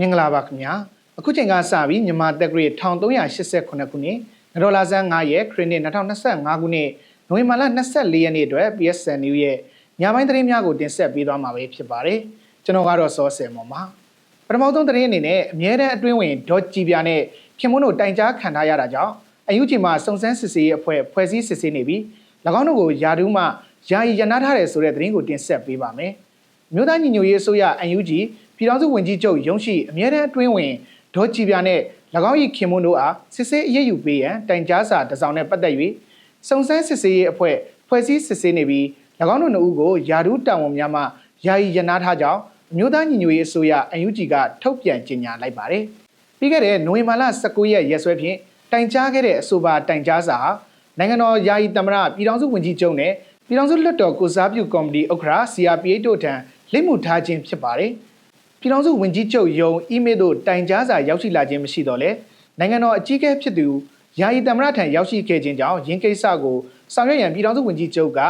မင်္ဂလာပါခင်ဗျာအခုချိန်ကစပြီးမြန်မာတက်ဂရိ1388ခုနှစ်ဒေါ်လာဇန်9ရက်ခရစ်နှစ်2025ခုနှစ်နိုဝင်ဘာလ24ရက်နေ့အတွက် PSN New ရဲ့ညပိုင်းသတင်းများကိုတင်ဆက်ပေးသွားမှာပဲဖြစ်ပါတယ်ကျွန်တော်ကတော့စောဆယ်မော်ပါပထမဆုံးသတင်းအနေနဲ့အမြဲတမ်းအတွင်းဝင်ဒေါ်ကြည်ပြနဲ့ခင်မွန်းတို့တိုင်ကြားခံထားရတာကြောင့်အယူဂျီမှာစုံစမ်းစစ်ဆေးရေးအဖွဲ့ဖွဲ့စည်းစစ်ဆေးနေပြီး၎င်းတို့ကိုယာဒူးမှယာယီရနာထားတယ်ဆိုတဲ့သတင်းကိုတင်ဆက်ပေးပါမယ်မြို့သားညီညွတ်ရေးအစိုးရ UNG ပြည်ထောင်စုဝန်ကြီးချုပ်ရုံးရှိအမြဲတမ်းအတွင်းဝင်ဒေါ်ကြည်ပြနဲ့၎င်း၏ခင်မွန်းတို့အားစစ်ဆေးအရေးယူပေးရန်တိုင်ကြားစာတစ်စောင်နဲ့ပတ်သက်၍စုံစမ်းစစ်ဆေးရေးအဖွဲ့ဖွဲ့စည်းစစ်ဆေးနေပြီး၎င်းတို့နှစ်ဦးကိုယာဒူးတာဝန်များမှယာယီရနာထားကြောင်းအမျိုးသားညီညွတ်ရေးအစိုးရ UNG ကထုတ်ပြန်ကြေညာလိုက်ပါတယ်။ပြီးခဲ့တဲ့နိုဝင်ဘာလ19ရက်ရက်စွဲဖြင့်တိုင်ကြားခဲ့တဲ့အဆိုပါတိုင်ကြားစာဟာနိုင်ငံတော်ယာယီသမ္မတပြည်ထောင်စုဝန်ကြီးချုပ်နဲ့ပြည်ထောင်စုလွှတ်တော်ကိုစားပြုကော်မတီဥက္ကဋ္ဌ CRPH တို့ထံလိမ့်မှုထားခြင်းဖြစ်ပါတယ်။ ပြည်ထောင်စုဝန်ကြီးချုပ်ယုံအီးမေးလ်တို့တိုင်ကြားစာရောက်ရှိလာခြင်းမရှိတော့လဲနိုင်ငံတော်အကြီးအကဲဖြစ်သူယာယီသမ္မတထံရောက်ရှိခဲ့ခြင်းကြောင့်ရင်းကိစ္စကိုဆောင်ရွက်ရန်ပြည်ထောင်စုဝန်ကြီးချုပ်က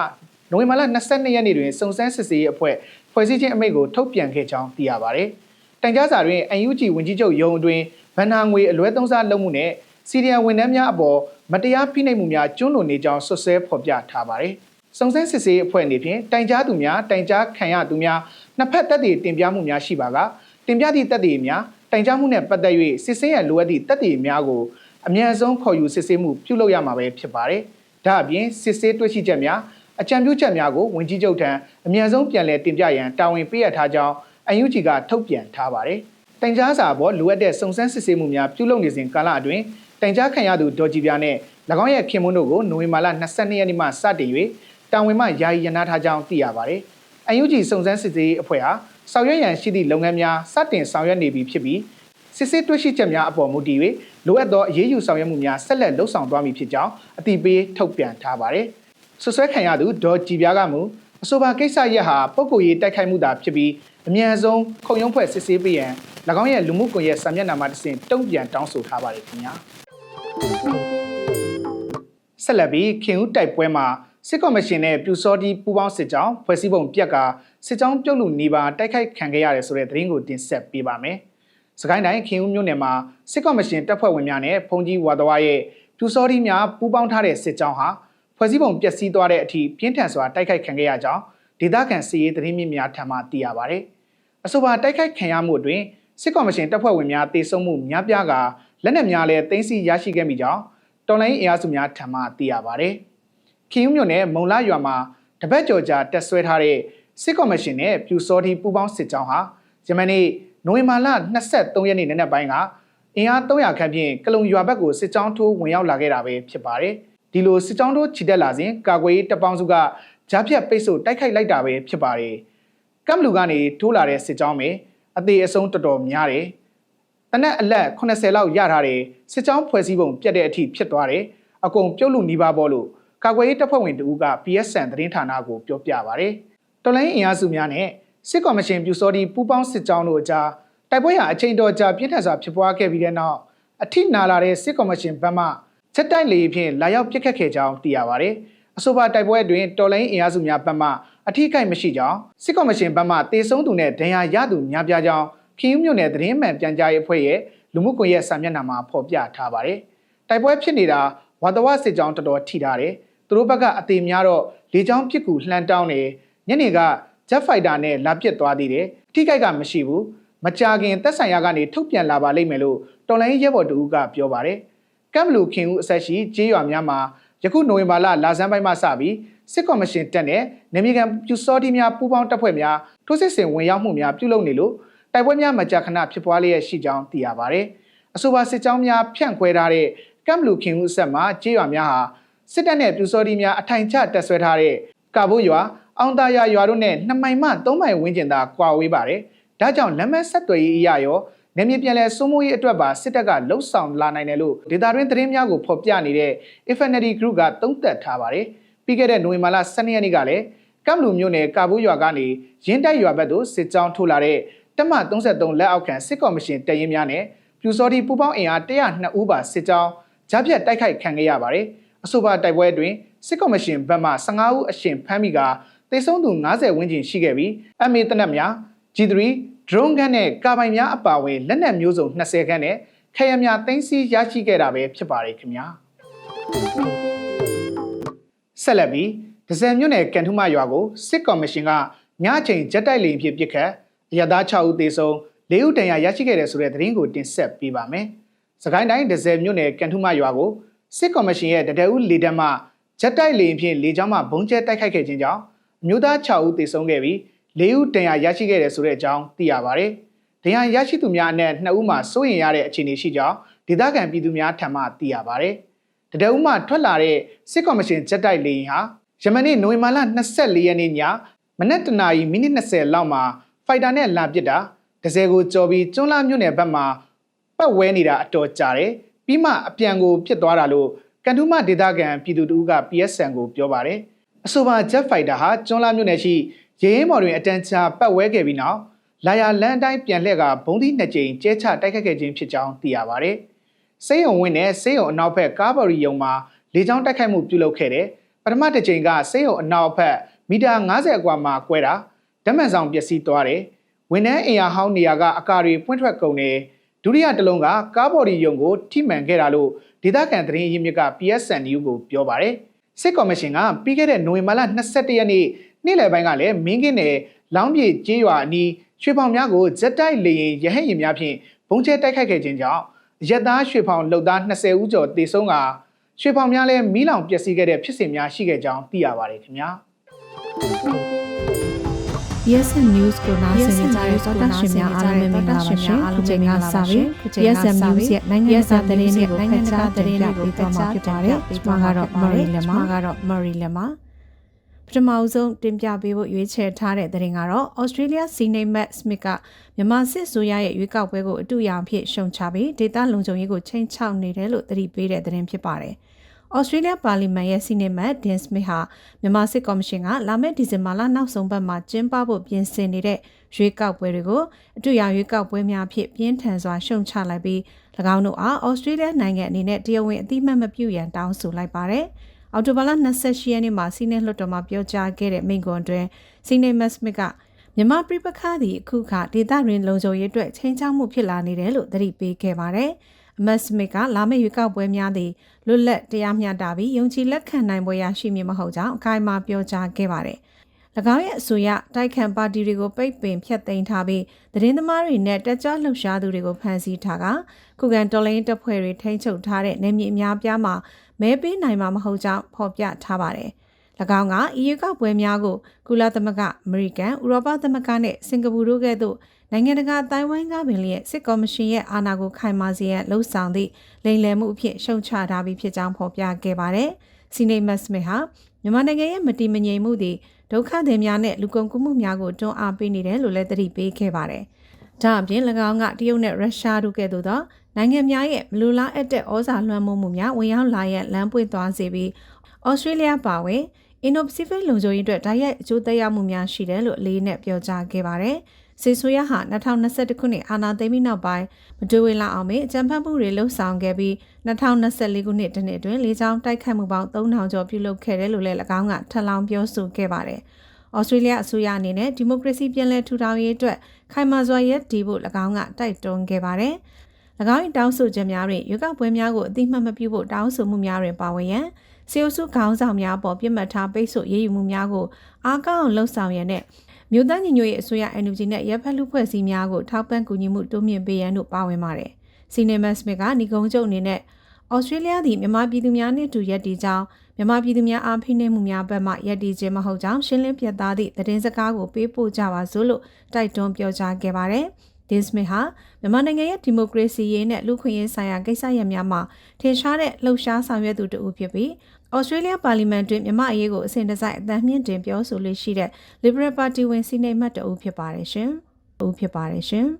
နိုဝင်ဘာလ22ရက်နေ့တွင်စုံစမ်းစစ်ဆေးရေးအဖွဲ့ဖွဲ့စည်းခြင်းအမိန့်ကိုထုတ်ပြန်ခဲ့ကြောင်းသိရပါတယ်။တိုင်ကြားစာတွင် UNG ဝန်ကြီးချုပ်ယုံအတွင်းဗန်နာငွေအလွဲသုံးစားလုပ်မှုနဲ့စီရီယံဝန်ထမ်းများအပေါ်မတရားဖိနှိပ်မှုများကျွလွန်နေကြောင်းဆွဆွဲဖော်ပြထားပါတယ်။စုံစမ်းစစ်ဆေးအဖွဲ့အနေဖြင့်တိုင်ကြားသူများတိုင်ကြားခံရသူများ နှစ်ဖက်တပ်တွေတင်ပြမှုများရှိပါကတင်ပြသည့်တပ်တွေများတိုင်ကြားမှုနဲ့ပတ်သက်၍စစ်ဆေးရလိုအပ်သည့်တပ်တွေများကိုအမြန်ဆုံးခေါ်ယူစစ်ဆေးမှုပြုလုပ်ရမှာပဲဖြစ်ပါတယ်။ဒါအပြင်စစ်ဆေးတွေ့ရှိချက်များအကြံပြုချက်များကိုဝန်ကြီးချုပ်ထံအမြန်ဆုံးပြန်လည်တင်ပြရန်တာဝန်ပေးအပ်ထားကြောင်းအန်ယူဂျီကထုတ်ပြန်ထားပါတယ်။တိုင်ကြားစာပေါ်လိုအပ်တဲ့စုံစမ်းစစ်ဆေးမှုများပြုလုပ်နေစဉ်ကာလအတွင်းတိုင်ကြားခံရသူဒေါ်ကြည်ပြားနဲ့၎င်းရဲ့ခင်မွန်းတို့ကိုနိုဝင်ဘာလ22ရက်နေ့မှစတင်၍တာဝန်မှယာယီရနာထားကြောင်းသိရပါတယ်။ UNG စုံစမ်းစစ်ဆေးရေးအဖွဲ့ဟာဆောင်ရွက်ရန်ရှိသည့်လုပ်ငန်းများစတင်ဆောင်ရွက်နေပြီဖြစ်ပြီးစစ်ဆေးတွေ့ရှိချက်များအပေါ်မူတည်၍လိုအပ်သောအရေးယူဆောင်ရွက်မှုများဆက်လက်လှုပ်ဆောင်သွားမည်ဖြစ်ကြောင်းအသိပေးထုတ်ပြန်ထားပါတယ်။ဆွဆွဲခံရသူဒေါ်ကြည်ပြားကမူအဆိုပါကိစ္စရပ်ဟာပုဂ္ဂိုလ်ရေးတိုက်ခိုက်မှုသာဖြစ်ပြီးအမြန်ဆုံးခုံရုံးဖွဲ့စစ်ဆေးပေးရန်၎င်းရဲ့လူမှုကွန်ရက်စာမျက်နှာမှာတဆင့်တုံ့ပြန်တောင်းဆိုထားပါတယ်ခင်ဗျာ။ဆက်လက်ပြီးခင်ဦးတိုက်ပွဲမှာ စစ်ကော်မရှင်နဲ့ပြူစောတီပူးပေါင်းစစ်ကြောင်းဖွဲ့စည်းပုံပြက်ကစစ်ကြောင်းပြုတ်လူနေပါတိုက်ခိုက်ခံခဲ့ရတယ်ဆိုတဲ့သတင်းကိုတင်ဆက်ပေးပါမယ်။စကိုင်းတိုင်းခင်ဦးမြို့နယ်မှာစစ်ကော်မရှင်တပ်ဖွဲ့ဝင်များနဲ့ဖုန်ကြီးဝါတော်ရဲ့ပြူစောတီများပူးပေါင်းထားတဲ့စစ်ကြောင်းဟာဖွဲ့စည်းပုံပျက်စီးသွားတဲ့အထိပြင်းထန်စွာတိုက်ခိုက်ခံခဲ့ရကြောင်းဒေသခံစီရေးသတင်းမြစ်များထံမှသိရပါဗျ။အဆိုပါတိုက်ခိုက်ခံရမှုအတွင်းစစ်ကော်မရှင်တပ်ဖွဲ့ဝင်များတေဆုံးမှုများပြားကလက်နက်များလည်းတင်းစီရရှိခဲ့မိကြောင်းတော်လိုင်းအင်အားစုများထံမှသိရပါဗျ။ ခင်ဦးမြို့နယ်မုံလာရွာမှာတပတ်ကျော်ကြာတက်ဆွဲထားတဲ့စစ်ကော်မရှင်နဲ့ပြူစောတီပူးပေါင်းစစ်ကြောင်းဟာယမနေ့နိုဝင်ဘာလ23ရက်နေ့နနက်ပိုင်းကအင်အား300ခန့်ဖြင့်ကလုံရွာဘက်ကိုစစ်ကြောင်းထိုးဝင်ရောက်လာခဲ့တာပဲဖြစ်ပါတယ်။ဒီလိုစစ်ကြောင်းထိုးခြိတက်လာစဉ်ကာကွယ်ရေးတပ်ပေါင်းစုကကြားဖြတ်ပိတ်ဆို့တိုက်ခိုက်လိုက်တာပဲဖြစ်ပါတယ်။ကမ်လူကနေထိုးလာတဲ့စစ်ကြောင်းပဲအသေးအဆုံးတော်တော်များတယ်။တနက်အလက်80လောက်ရထားတယ်စစ်ကြောင်းဖွဲ့စည်းပုံပြတ်တဲ့အထိဖြစ်သွားတယ်။အကုန်ပြုတ်လူနီးပါးပေါ်လို့ ကာကွယ်ရေးတပ်ဖွဲ့ဝင်တဦးက PSN သတင်းဌာနကိုပြောပြပါဗျ။တော်လိုင်းအင်အားစုများနဲ့စစ်ကော်မရှင်ပြူစောတီပူးပေါင်းစစ်ကြောင်းတို့အကြားတိုက်ပွဲဟာအချိန်တော်ကြာပြင်းထန်စွာဖြစ်ပွားခဲ့ပြီးတဲ့နောက်အထိနာလာတဲ့စစ်ကော်မရှင်ဘက်မှချက်တိုက်လေဖြင့်လာရောက်ပစ်ခတ်ခဲ့ကြောင်းသိရပါတယ်။အဆိုပါတိုက်ပွဲအတွင်းတော်လိုင်းအင်အားစုများဘက်မှအထိကိမရှိကြောင်းစစ်ကော်မရှင်ဘက်မှတေဆုံးသူနဲ့ဒဏ်ရာရသူများပြားကြောင်းခင်းမြို့နယ်သတင်းမှန်ပြန်ကြားရေးအဖွဲ့ရဲ့လူမှုကွန်ရက်စာမျက်နှာမှာဖော်ပြထားပါတယ်။တိုက်ပွဲဖြစ်နေတာဝါတဝစစ်ကြောင်းတော်တော်ထိထားတယ်။ သူတို့ဘက်ကအသေးများတော့လေကြောင်းပစ်ကူလှမ်းတောင်းတယ်။ညနေကဂျက်ဖိုက်တာနဲ့လာပစ်သွားသေးတယ်။ထိခိုက်ကမရှိဘူး။မကြာခင်သက်ဆိုင်ရာကနေထုတ်ပြန်လာပါလိမ့်မယ်လို့တော်လိုင်းရဲဘော်တူကပြောပါတယ်။ကမ်ဘလူခင်ဦးအဆက်ရှိကြေးရွာများမှာယခုနိုဝင်ဘာလလာဇန်ပိုင်းမှစပြီးစစ်ကော်မရှင်တက်နဲ့နေမြေကန်ပြူစောတီများပူးပေါင်းတပ်ဖွဲ့များထိုးစစ်ဆင်ဝင်ရောက်မှုများပြုလုပ်နေလို့တိုက်ပွဲများမကြာခဏဖြစ်ပွားလျက်ရှိကြောင်းသိရပါတယ်။အဆိုပါစစ်ကြောင်းများဖြန့်ခွဲထားတဲ့ကမ်ဘလူခင်ဦးအဆက်မှာကြေးရွာများဟာ စစ်တပ်နဲ့ပြူစောတီများအထိုင်ချတက်ဆွဲထားတဲ့ကာဘိုးရွာအောင်တာယာရွာတို့နဲ့2မိုင်မှ3မိုင်ဝန်းကျင်သာကွာဝေးပါတယ်။ဒါကြောင့်လမ်းမဆက်သွယ်ရေးအရာရောနေမြေပြန်လဲစိုးမိုးရေးအတွက်ပါစစ်တပ်ကလှုပ်ဆောင်လာနိုင်တယ်လို့ဒေတာတွင်းသတင်းများကိုဖော်ပြနေတဲ့ Infinity Group ကသုံးသပ်ထားပါတယ်။ပြီးခဲ့တဲ့နိုဝင်ဘာလ12ရက်နေ့ကလည်းကမ်လူမြို့နယ်ကာဘူးရွာကနေရင်းတိုက်ရွာဘက်သို့စစ်ကြောင်းထိုးလာတဲ့တက်မ33လက်အောက်ခံစစ်ကော်မရှင်တရင်များနဲ့ပြူစော်ဒီပူပေါင်းအင်အား102ဦးပါစစ်ကြောင်းကြားပြတ်တိုက်ခိုက်ခံခဲ့ရပါတယ်။ အဆိုပါတိုက်ပွဲအတွင်းစစ်ကော်မရှင်ဘက်မှ15ဦးအရှင်ဖမ်းမိကတေဆုံးသူ90ဝန်းကျင်ရှိခဲ့ပြီး MA တနက်များ G3 drone ကန်းနဲ့ကာပိုင်များအပါအဝင်လက်နက်မျိုးစုံ20ခန်းနဲ့ခရမ်းများသိမ်းဆည်းရရှိခဲ့တာပဲဖြစ်ပါတယ်ခင်ဗျာဆက်လက်ပြီးဒဇယ်မြို့နယ်ကန်ထူးမရွာကိုစစ်ကော်မရှင်ကညချိန်ဂျက်တိုက်လေဖြစ်ပစ်ခတ်အရသား6ဦးသေဆုံး၄ဦးတန်ရာရရှိခဲ့တဲ့ဆိုတဲ့သတင်းကိုတင်ဆက်ပေးပါမယ်။စကိုင်းတိုင်းဒဇယ်မြို့နယ်ကန်ထူးမရွာကို စစ်ကော်မရှင်ရဲ့တဒဦးလေတန်းမှဂျက်တိုက်လေဖြင့်လေကြောင်းမှဘုံကျဲတိုက်ခိုက်ခဲ့ခြင်းကြောင့်အမျိုးသား6ဦးသေဆုံးခဲ့ပြီး၄ဦးတန်ရာရရှိခဲ့တဲ့ဆိုတဲ့အကြောင်းသိရပါဗျ။ဒဏ်ရာရရှိသူများအနက်2ဦးမှစိုးရင်ရတဲ့အခြေအနေရှိကြောင်းဒေသခံပြည်သူများထံမှသိရပါဗျ။တဒဦးမှထွက်လာတဲ့စစ်ကော်မရှင်ဂျက်တိုက်လေယာဉ်ဟာယမနေ့နိုဝင်ဘာလ24ရက်နေ့ညမနက်တနာရီမိနစ်20လောက်မှာဖိုက်တာနဲ့လာပစ်တာဒဇယ်ကိုကြော်ပြီးကျွန်းလာမြို့နယ်ဘက်မှာပတ်ဝဲနေတာအတော်ကြာတယ် ပြီးမှအပြန်ကိုပြစ်သွားတာလို့ကန်ထူးမဒေသခံပြည်သူတို့က PSN ကိုပြောပါတယ်အဆိုပါ Jet Fighter ဟာကျွန်းလာမြို့နယ်ရှိရေရင်မော်တွင်အတန်းချပတ်ဝဲခဲ့ပြီးနောက်လာယာလန်အတိုင်းပြန်လှည့်ကဘုံသီးနှစ်ကြိမ်ကျဲချတိုက်ခတ်ခဲ့ခြင်းဖြစ်ကြောင်းသိရပါတယ်စေယုံဝင်းနဲ့စေယုံအနောက်ဘက်ကားဘော်ရီယုံမှာလေကြောင်းတိုက်ခိုက်မှုပြုလုပ်ခဲ့တယ်ပထမတစ်ချိန်ကစေယုံအနောက်ဘက်မီတာ90အကွာမှာကွဲတာဓာတ်မှန်ဆောင်ပျက်စီးသွားတယ်ဝန်ထမ်းအင်အားဟောင်းနေရာကအကာတွေပွင့်ထွက်ကုန်တယ် ဒုတိယတစ်လုံးကကားဘော်ဒီယုံကိုထိမှန်ခဲ့တာလို့ဒေသခံသတင်းရင်းမြစ်က PSN News ကိုပြောပါတယ်စစ်ကော်မရှင်ကပြီးခဲ့တဲ့နိုဝင်ဘာလ22ရက်နေ့နေ့လယ်ပိုင်းကလည်းမင်းကင်းနယ်လောင်းပြေကျေးရွာအနီးရွှေဖောင်များကိုဇက်တိုက်လေရင်ရဟတ်ရင်များဖြင့်ဘုံကျဲတိုက်ခိုက်ခဲ့ခြင်းကြောင့်ရက်သားရွှေဖောင်လှုပ်သား20ဦးကျော်တေဆုံးကရွှေဖောင်များလည်းမီးလောင်ပျက်စီးခဲ့တဲ့ဖြစ်စဉ်များရှိခဲ့ကြောင်းသိရပါတယ်ခင်ဗျာ BSN News ကိုနားဆင်ကြတဲ့သောတာရှင်များအားလုံးပဲမင်္ဂလာပါရှင်။ဒီချိန်ကစပြီး BSN News ရဲ့နိုင်ငံတကာသတင်းတွေကိုနိုင်ငံတကာသတင်းတွေကိုပြသမှာဖြစ်ပါတယ်။ကျွန်မကတော့ Marie လက်မကတော့ Marie လက်မပထမအဆုံးတင်ပြပေးဖို့ရွေးချယ်ထားတဲ့သတင်းကတော့ Australia Senate Matt Smith ကမြန်မာစစ်ဆိုရရဲ့ရွေးကောက်ပွဲကိုအတူရောင်ဖြစ်ရှုံချပြီးဒေသလုံခြုံရေးကိုချိန်ချောက်နေတယ်လို့သတိပေးတဲ့သတင်းဖြစ်ပါတယ်။ ဩစတြေးလျပါလီမန်ရဲ့စီနီမတ်ဒင်စမစ်ဟာမြန်မာစစ်ကော်မရှင်ကလာမယ့်ဒီဇင်ဘာလနောက်ဆုံးပတ်မှာကျင်းပဖို့ပြင်ဆင်နေတဲ့ရွေးကောက်ပွဲတွေကိုအတူရောင်ရွေးကောက်ပွဲများဖြင့်ပြင်းထန်စွာရှုံချလိုက်ပြီး၎င်းတို့အားဩစတြေးလျနိုင်ငံအနေနဲ့တရားဝင်အသိမှတ်မပြုရန်တောင်းဆိုလိုက်ပါတယ်။အော်တိုဘာလ28ရက်နေ့မှာစီနေလွှတ်တော်မှာပြောကြားခဲ့တဲ့မိန့်ခွန်းတွင်စီနေမတ်စမစ်ကမြန်မာပြည်ပခါသည်အခုခါဒေသတွင်လုံခြုံရေးအတွက်ချင်းချောက်မှုဖြစ်လာနေတယ်လို့သတိပေးခဲ့ပါတယ်။ အမတ်စမစ်ကလာမယ့်ရွေးကောက်ပွဲများသည့်လွတ်လပ်တရားမျှတပြီးယုံကြည်လက်ခံနိုင်ပွဲရရှိမည်မဟုတ်ကြောင်းအခိုင်အမာပြောကြားခဲ့ပါတယ်။၎င်းရဲ့အဆိုအရတိုက်ခံပါတီတွေကိုပိတ်ပင်ဖျက်သိမ်းထားပြီးသတင်းသမားတွေနဲ့တက်ကြွလှုပ်ရှားသူတွေကိုဖမ်းဆီးထားကခုခံတော်လိုင်းတပ်ဖွဲ့တွေထိန်းချုပ်ထားတဲ့နေမြေအများပြားမှာမဲပေးနိုင်မှာမဟုတ်ကြောင်းဖော်ပြထားပါတယ်။၎င်းက EU ကောက်ပွဲများကိုကုလသမဂ္ဂအမေရိကန်ဥရောပသမဂ္ဂနဲ့စင်ကာပူတို့ကဲ့သို့ နိုင်ငံတကာတိုင်းဝိုင်းကပင်လျက်စစ်ကော်မရှင်ရဲ့အာဏာကိုခိုင်မာစေရန်လှုံ့ဆော်သည့်လိမ်လည်မှုအဖြစ်ရှုံချထားပြီးဖြစ်ကြောင်းဖော်ပြခဲ့ပါတယ်။စီနေမတ်စမစ်ဟာမြန်မာနိုင်ငံရဲ့မတည်မငြိမ်မှုတွေဒုက္ခသည်များနဲ့လူကုန်ကူးမှုများကိုတွန်းအားပေးနေတယ်လို့လည်းသတိပေးခဲ့ပါတယ်။ဒါအပြင်၎င်းကတရုတ်နဲ့ရုရှားတို့ကဲ့သို့သောနိုင်ငံများရဲ့မလူလားအပ်တဲ့ဩဇာလွှမ်းမိုးမှုများဝင်ရောက်လာရန်လမ်းပွင့်သွားစေပြီးဩစတြေးလျပါဝင်အင်ဒိုပစိဖိတ်လုံခြုံရေးအတွက်တိုက်ရိုက်အကျိုးသက်ရောက်မှုများရှိတယ်လို့အလေးနဲ့ပြောကြားခဲ့ပါတယ်။ စီဆိုရဟာ2021ခုနှစ်အာဏာသိမ်းပြီးနောက်ပိုင်းမတူဝေလာအောင်မေအကြံဖတ်မှုတွေလှုပ်ဆောင်ခဲ့ပြီး2024ခုနှစ်တနှစ်အတွင်းလေးချောင်းတိုက်ခိုက်မှုပေါင်း3000ကျော်ပြုလုပ်ခဲ့တယ်လို့လည်း၎င်းကထပ်လောင်းပြောဆိုခဲ့ပါတယ်။ဩစတြေးလျအစိုးရအနေနဲ့ဒီမိုကရေစီပြန်လည်ထူထောင်ရေးအတွက်ခိုင်မာစွာရပ်တည်ဖို့၎င်းကတိုက်တွန်းခဲ့ပါတယ်။၎င်း၏တောင်းဆိုချက်များတွင်ရွေးကောက်ပွဲများကိုအတိမတ်မပြုဖို့တောင်းဆိုမှုများတွင်ပါဝင်ရန်စီအိုစုခေါင်းဆောင်များပေါ်ပြစ်မှတ်ထားပိတ်ဆို့ရေးယူမှုများကိုအားကောင်းအောင်လှုံ့ဆော်ရန်နဲ့ မြို့သားညီညွတ်ရေးအစိုးရ NUG နဲ့ရပ်ဖက်လူဖွဲ့စည်းများကိုထောက်ပံ့ကူညီမှုတိုးမြင့်ပေးရန်တို့ပါဝင်ပါတယ်။စီနီမတ်စမစ်ကညီကုန်းချုပ်အနေနဲ့ဩစတြေးလျသည်မြန်မာပြည်သူများနှင့်တူရပ်တည်ကြောင်းမြန်မာပြည်သူများအားဖိနှိပ်မှုများဘက်မှရပ်တည်ခြင်းမဟုတ်ကြောင်းရှင်းလင်းပြသသည့်သတင်းစကားကိုပေးပို့ကြပါစို့လို့တိုက်တွန်းပြောကြားခဲ့ပါတယ်။ဒီစမစ်ဟာမြန်မာနိုင်ငံရဲ့ဒီမိုကရေစီရေးနဲ့လူခွင့်ရေးဆိုင်ရာကိစ္စရပ်များမှာထင်ရှားတဲ့လှုပ်ရှားဆောင်ရွက်သူတဦးဖြစ်ပြီး ဩစတြေးလျပါလီမန်တွင်မြန်မာအရေးကိုအစဉ်တစိုက်အသံမြင့်တင်ပြောဆိုလေးရှိတဲ့ Liberal Party ဝင်စီနေမှတ်တအုပ်ဖြစ်ပါတယ်ရှင်။ဦးဖြစ်ပါတယ်ရှင်။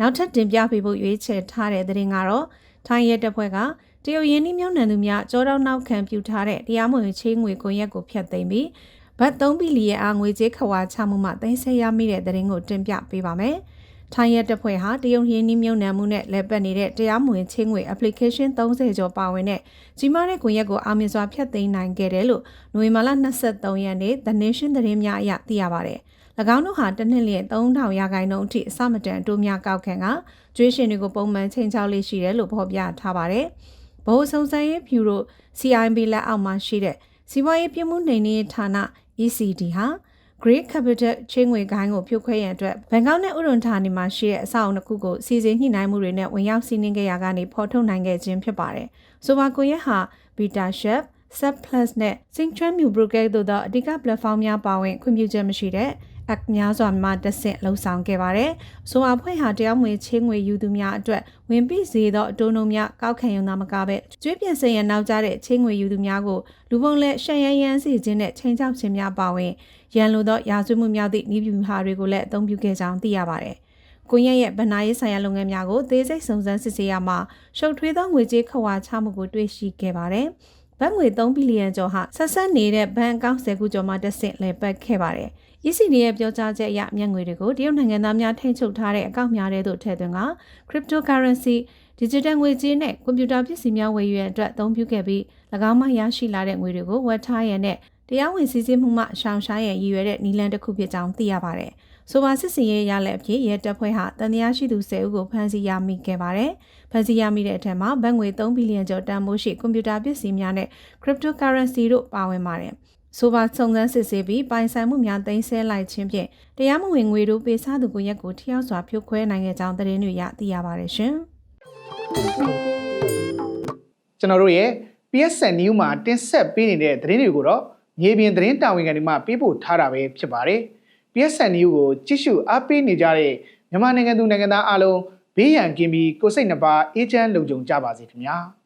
နောက်ထပ်တင်ပြပေးဖို့ရွေးချယ်ထားတဲ့သတင်းကတော့ထိုင်းရဲတပ်ဖွဲ့ကတရုတ်ရင်းနှီးမြှုပ်နှံသူများကြောတောက်နောက်ခံပြုထားတဲ့တရားမဝင်ချေးငွေကွန်ရက်ကိုဖျက်သိမ်းပြီးဘတ်3ဘီလီယံအားငွေကြေးခွာချမှုမှသိမ်းဆည်းရမိတဲ့သတင်းကိုတင်ပြပေးပါမယ်။ ထိုင်းရဲတပ်ဖွဲ့ဟာတရုတ်ရင်းနှီးမြှုပ်နှံမှုနဲ့လက်ပတ်နေတဲ့တရားမဝင်ချင်းငွေ application 30ကျော်ပါဝင်တဲ့ကြီးမားတဲ့ကွန်ရက်ကိုအောင်မြင်စွာဖျက်သိမ်းနိုင်ခဲ့တယ်လို့နိုဝင်ဘာလ23ရက်နေ့ The Nation သတင်းများအရသိရပါတယ်။၎င်းတို့ဟာတစ်နှစ်လျင်3000ရာခိုင်နှုန်းအထိအစမတန်အတိုးများကောက်ခံကကျွေးရှင်တွေကိုပုံမှန်ချိန်ချောက်လေးရှိတယ်လို့ဖော်ပြထားပါတယ်။ဗဟိုစုံစမ်းရေးဖြူရို CIB လက်အောက်မှာရှိတဲ့စီးပွားရေးပြည်မှုနှိမ်နင်းရေးဌာန ECD ဟာ Great Capital ချင်းငွေကိုင်းကိုဖြုတ်ခွဲရန်အတွက်ဘန်ကောက်နဲ့ဥရုံဌာနီမှာရှိတဲ့အဆောက်အအုံတစ်ခုကိုစီစဉ်ညှိနှိုင်းမှုတွေနဲ့ဝင်ရောက်စီးနင်းခဲ့ရာကနေဖော်ထုတ်နိုင်ခဲ့ခြင်းဖြစ်ပါတယ်။ဆိုပါကွန်ရက်ဟာ Beta Chef, Sub Plus နဲ့ Synctran New Broker တို့သောအဓိက platform များပါဝင်ခွင့်ပြုချက်မရှိတဲ့ act များစွာမှတက်ဆင့်လှုံ့ဆော်ခဲ့ပါတယ်။ဆိုပါဖွဲ့ဟာတရားမဝင်ချင်းငွေယူသူများအတွက်ဝင်ပြီးစေသောအတိုးနှုန်းများကောက်ခံရုံသာမကဘဲကျွေးပြန်စရန်နောက်ကျတဲ့ချင်းငွေယူသူများကိုလူပုံလက်ရှက်ရရန်စီခြင်းနဲ့ချိန်ချောက်ခြင်းများပါဝင် ရန်လိုသောရာဇဝတ်မှုများသည့်ဤပြူဟာတွေကိုလည်းအသုံးပြုခဲ့ကြောင်းသိရပါတယ်။ကွန်ရက်ရဲ့ဗဏ္ဍာရေးဆိုင်ရာလုပ်ငန်းများကိုသေးစိတ်စုံစမ်းစစ်ဆေးရမှာရှုပ်ထွေးသောငွေကြေးခဝါချမှုကိုတွေ့ရှိခဲ့ပါတယ်။ဘတ်ငွေ3ဘီလီယံကျော်ဟာဆက်ဆက်နေတဲ့ဘဏ်အကောင့်10ခုကျော်မှတက်ဆင့်လည်ပတ်ခဲ့ပါတယ်။ ECD ရဲ့ပြောကြားချက်အရမျက်ငွေတွေကိုတရုတ်နိုင်ငံသားများထိန်းချုပ်ထားတဲ့အကောင့်များထဲသို့ထည့်သွင်းက cryptocurrency digital ငွေကြေးနဲ့ကွန်ပျူတာပစ္စည်းများဝယ်ယူရန်အတွက်အသုံးပြုခဲ့ပြီး၎င်းမှရရှိလာတဲ့ငွေတွေကိုဝယ်ထားရန်နဲ့ တရားဝင်စည်းစိမ်မှုမှရှောင်ရှားရန်ရည်ရွယ်တဲ့နီလန်တစ်ခုဖြစ်ကြောင်းသိရပါတယ်။ဆိုပါစစ်စင်ရေးရလက်အဖြစ်ရဲတပ်ဖွဲ့ဟာတန်တရားရှိသူ10ဦးကိုဖမ်းဆီးရမိခဲ့ပါတယ်။ဖမ်းဆီးရမိတဲ့အထက်မှာဘတ်ငွေ3ဘီလီယံကျော်တန်ဖိုးရှိကွန်ပျူတာပစ္စည်းများနဲ့ cryptocurrency တို့ပါဝင်ပါတယ်။ဆိုပါစုံစမ်းစစ်ဆေးပြီးပိုင်ဆိုင်မှုများသိမ်းဆည်းလိုက်ခြင်းဖြင့်တရားမဝင်ငွေတို့ပေးစားသူကိုရက်ကိုထိရောက်စွာဖြိုခွဲနိုင်ခဲ့ကြောင်းသတင်းတွေရသိရပါတယ်ရှင်။ကျွန်တော်တို့ရဲ့ PSN News မှာတင်ဆက်ပေးနေတဲ့သတင်းတွေကိုတော့ မြေပြင်သတင်းတာဝန်ခံတွေမှပေးပို့ထားတာပဲဖြစ်ပါတယ်။ PSN News ကိုကြည့်ရှုအားပေးနေကြတဲ့မြန်မာနိုင်ငံသူနိုင်ငံသားအားလုံးဘေးရန်ကင်းပြီးကိုယ်စိတ်နှပါအေးချမ်းလုံခြုံကြပါစေခင်ဗျာ။